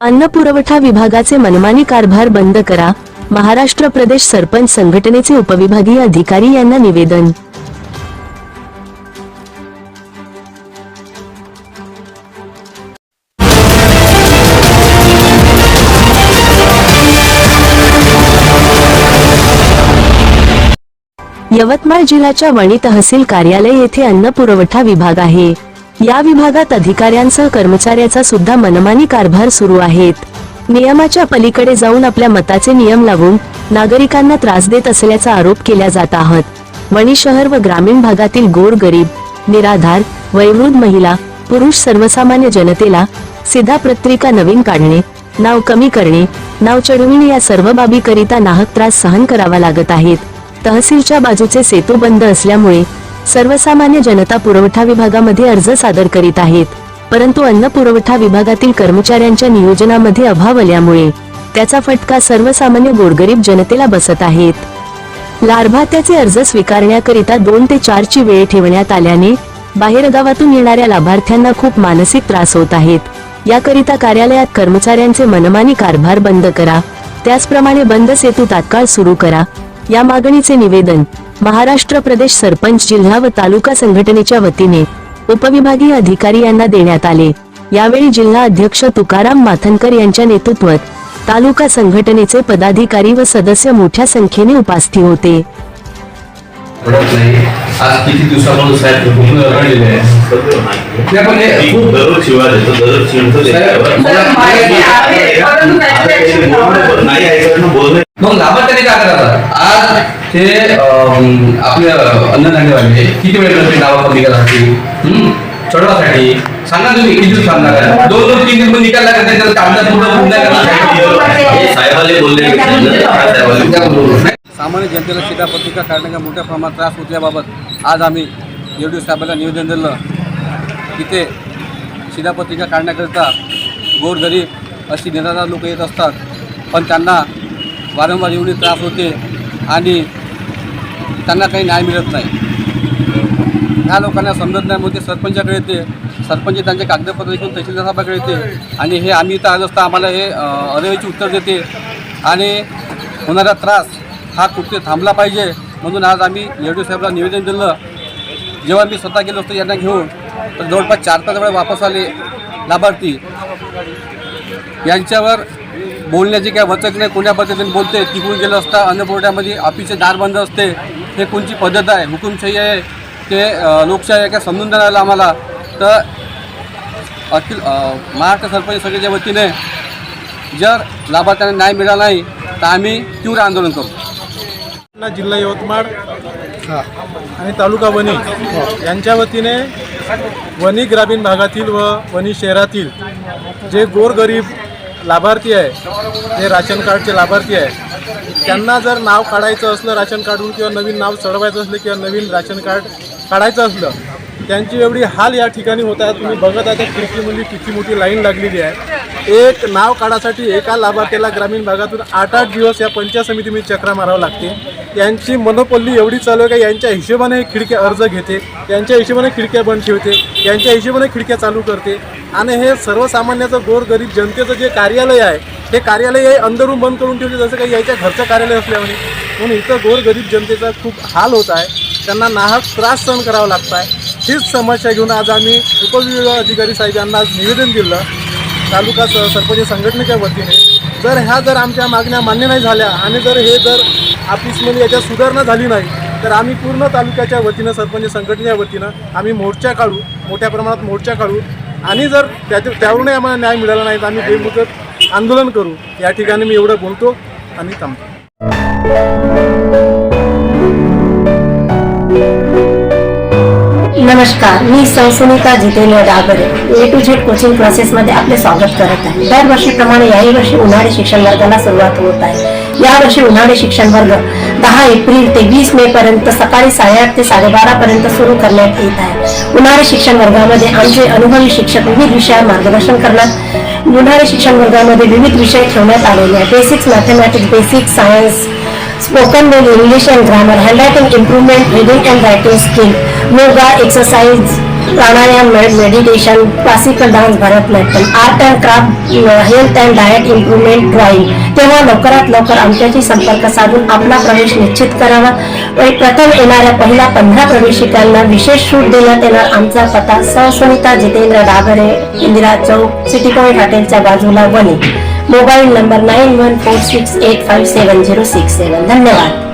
अन्न पुरवठा विभागाचे मनमानी कारभार बंद करा. महाराष्ट्र प्रदेश सरपंच संघटनेचे उपविभागीय अधिकारी यांना निवेदन. यवतमाळ जिल्ह्याच्या वणी तहसील कार्यालय येथे अन्न पुरवठा विभाग आहे. या विभागात अधिकाऱ्यांसह कर्मचाऱ्याचा सुद्धा मनमानी कारभार सुरू आहेत. नियमाच्या पलीकडे जाऊन आपल्या मताचे नियम लावून नागरिकांना त्रास देत असल्याचा आरोप केला जात आहात वणी शहर व ग्रामीण भागातील गोर गरीब निराधार वयवृद्ध महिला पुरुष सर्वसामान्य जनतेला सिधा पत्रिका नवीन काढणे नाव कमी करणे नाव चढविणे या सर्व बाबीकरिता नाहक त्रास सहन करावा लागत आहेत. तहसीलच्या बाजूचे सेतू बंद असल्यामुळे सर्वसामान्य जनता पुरवठा विभागामध्ये अर्ज सादर करीत आहेत. परंतु अन्न पुरवठा विभागातील कर्मचाऱ्यांच्या नियोजनामध्ये अभाव आल्यामुळे त्याचा फटका सर्वसामान्य गोरगरीब जनतेला बसत आहेत. लाभार्थ्याचे अर्ज स्वीकारण्याकरिता दोन ते चार ची वेळ ठेवण्यात आल्याने बाहेरगावातून येणाऱ्या लाभार्थ्यांना खूप मानसिक त्रास होत आहेत. याकरिता कार्यालयात कर्मचाऱ्यांचे मनमानी कारभार बंद करा. त्याचप्रमाणे बंद सेतू तात्काळ सुरू करा. या मागणीचे निवेदन महाराष्ट्र प्रदेश सरपंच जिल्हा व तालुका संघटनेच्या वतीने उपविभागीय अधिकारी यांना देण्यात आले. यावेळी जिल्हा अध्यक्ष तुकाराम माथनकर यांच्या नेतृत्वात तालुका संघटनेचे पदाधिकारी व सदस्य मोठ्या संख्येने उपस्थित होते. पडत नाही. आज किती दिवसापासून साहेब पूर्ण रडलेले आहे? नाही, पण हे खूप दररोज शिवाय देतो दररोज मला- नाही. ऐकणं बोलणं मग लाभार्थ्याने काय करतात? आज ते अं, आपले अन्नधान्यवाले किती वेळ करते नावा हं? चढवासाठी? सांगा तुम्ही किती दिवस सांगणार आहे? दोन दोन तीन दिवस निकाल लागत नाही पुढं पुढं करणार हे साहेबाले बोलले साहेबाले. सामान्य जनतेला शिधापत्रिका काढण्याचा मोठ्या प्रमाणात त्रास होत्याबाबत आज आम्ही येवडी साहेबांना निवेदन दिलं. तिथे शिधापत्रिका काढण्याकरिता गोरगरीब अशी निराधार लोक येत असतात. पण त्यांना वारंवार एवढी त्रास होते आणि त्यांना काही न्याय मिळत नाही. ह्या लोकांना समजत नाही मग ते सरपंचाकडे येते. सरपंच त्यांचे कागदपत्र घेऊन तहसीलदार साहेबाकडे येते. आणि हे आम्ही इथं आलो असता आम्हाला हे अरेवेची उत्तर देते. आणि होणारा त्रास हा कुठे थांबला पाहिजे? म्हणून आज आम्ही येडू साहेबला निवेदन दिलं. जेव्हा मी स्वतः गेलो असतो यांना घेऊन तर जवळपास चार पाच वेळा वापस आले लाभार्थी. यांच्यावर बोलण्याची काय वचक नाही कोण्या पद्धतीने बोलते तिकडून गेलं असता अन्नपुरवठ्यामध्ये ऑफिसचे दार बंद असते. हे कोणची पद्धत आहे? हुकुमशाही आहे ते लोकशाही आहे काय समजून देणार आम्हाला. तर अखिल महाराष्ट्र सरपंच सगळ्याच्या वतीने जर लाभार्थ्यांना न्याय मिळाला नाही तर आम्ही तीव्र आंदोलन करू. जिल्हा यवतमाळ आणि तालुका वणी यांच्या वतीने वणी ग्रामीण भागातील व वणी शहरातील जे गोरगरीब लाभार्थी आहे जे राशन कार्डचे लाभार्थी आहे त्यांना जर नाव काढायचं असलं राशन कार्डून किंवा नवीन नाव चढवायचं असलं किंवा नवीन राशन कार्ड काढायचं असलं त्यांची एवढी हाल या ठिकाणी होत आहे. तुम्ही बघत आहे त्या खिडकीमध्ये किती मोठी लाईन लागलेली आहे. एक नाव काढासाठी एका लाभार्थ्याला ग्रामीण भागातून आठ आठ दिवस या पंचायत समितीमध्ये चक्रा मारावं लागते. यांची मनोपल्ली एवढी चालू आहे का यांच्या हिशोबाने खिडक्या अर्ज घेते यांच्या हिशोबाने खिडक्या बंद ठेवते यांच्या हिशोबाने खिडक्या चालू करते. आणि हे सर्वसामान्याचं गोरगरीब जनतेचं जे कार्यालय आहे हे कार्यालय हे अंदरून बंद करून ठेवते जसं काही याच्या घरचं कार्यालय असल्यामुळे. म्हणून इथं गोरगरीब जनतेचा खूप हाल होत आहे. त्यांना नाहक त्रास सहन करावा लागत आहे हीच समस्या घेऊन आज आम्ही उपविभाग अधिकारी साहेब यांना आज निवेदन दिलं. तालुका स- सरपंच संघटनेच्या वतीने. जर ह्या जर आमच्या मागण्या मान्य नाही झाल्या आणि जर हे जर ऑफिसमध्ये याच्यात सुधारणा झाली नाही तर आम्ही पूर्ण तालुक्याच्या वतीनं सरपंच संघटनेच्या वतीनं आम्ही मोर्चा काढू मोठ्या प्रमाणात मोर्चा काढू. आणि जर त्याच्या त्यावरूनही आम्हाला न्याय मिळाला नाही तर आम्ही बेमुदत आंदोलन करू. या ठिकाणी मी एवढं बोलतो आणि थांबतो. नमस्कार मी संसुनिता Jitendra Dagare A to Z coaching क्लासेसमध्ये आपले स्वागत करत आहे. दरवर्षीप्रमाणे याही वर्षी उन्हाळी शिक्षण वर्गाला सुरुवात होत आहे. यावर्षी उन्हाळी शिक्षण वर्ग दहा एप्रिल ते वीस मे पर्यंत सकाळी साडेआठ ते साडेबारा पर्यंत सुरू करण्यात येत आहे. उन्हाळी शिक्षण वर्गामध्ये आमचे अनुभवी शिक्षक विविध विषयावर मार्गदर्शन करणार. उन्हाळी शिक्षण वर्गामध्ये विविध विषय ठेवण्यात आलेले आहे basics mathematics basic science spoken English and grammar handwriting improvement reading and writing skill yoga exercise pranayama meditation classical dance Bharatanatyam art and craft health and diet improvement drawing तेव्हा लवकरात लवकर आमच्याशी संपर्क साधून आपला प्रवेश निश्चित करावा. व प्रथम येणाऱ्या पहिल्या पंधरा प्रवेशिकांना विशेष सूट देण्यात येणार आमचा पत्ता ससुनिता जितेंद्र डागरे इंदिरा चौक सिटी पॉईंट हॉटेलच्या बाजूला Wani. Mobile number nine one four six eight five seven zero six seven. धन्यवाद.